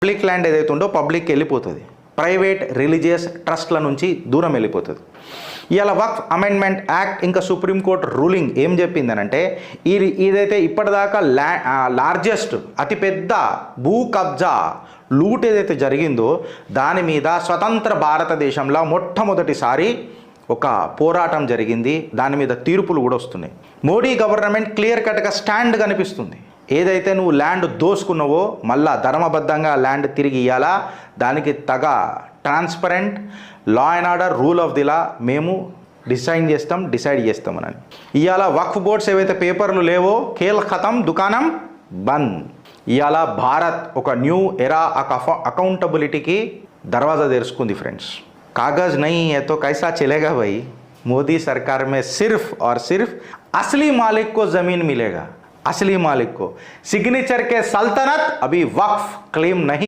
Public land ఏదైతే ఉందో పబ్లిక్కి వెళ్ళిపోతుంది. ప్రైవేట్ రిలీజియస్ ట్రస్ట్ల నుంచి దూరం వెళ్ళిపోతుంది. ఇవాళ వక్ఫ్ అమెండ్మెంట్ యాక్ట్ ఇంకా సుప్రీంకోర్టు రూలింగ్ ఏం చెప్పిందనంటే ఈ ఇదైతే ఇప్పటిదాకా ల్యా లార్జెస్ట్ అతిపెద్ద భూ కబ్జా లూట్ ఏదైతే జరిగిందో దాని మీద స్వతంత్ర భారతదేశంలో మొట్టమొదటిసారి ఒక పోరాటం జరిగింది. దాని మీద తీర్పులు కూడా వస్తున్నాయి. మోడీ గవర్నమెంట్ క్లియర్ కట్గా స్టాండ్ కనిపిస్తుంది. ఏదైతే నువ్వు ల్యాండ్ దోసుకున్నావో మళ్ళా ధర్మబద్ధంగా ల్యాండ్ తిరిగి ఇవ్వాలా దానికి తగ transparent law and order rule of the law మేము డిసైడ్ చేస్తాం డిసైడ్ చేస్తాం అని. ఇవాళ వక్ఫ్ బోర్డ్స్ ఏవైతే పేపర్లు లేవో కేల్ ఖతం దుకాణం బంద్. ఇవాళ భారత్ ఒక న్యూ ఎరా అకౌంటబిలిటీకి దర్వాజా తెరుచుకుంది ఫ్రెండ్స్ కాగజ్ నై ఎతో కైసా చలేగా భయ్ మోదీ సర్కార్ మే సిర్ఫ్ ఆర్ సిర్ఫ్ అసలీ మాలిక్ కో జమీన్ మిలేగా? असली मालिक को। सिग्नेचर के सल्तनत अभी वक्फ क्लेम नहीं।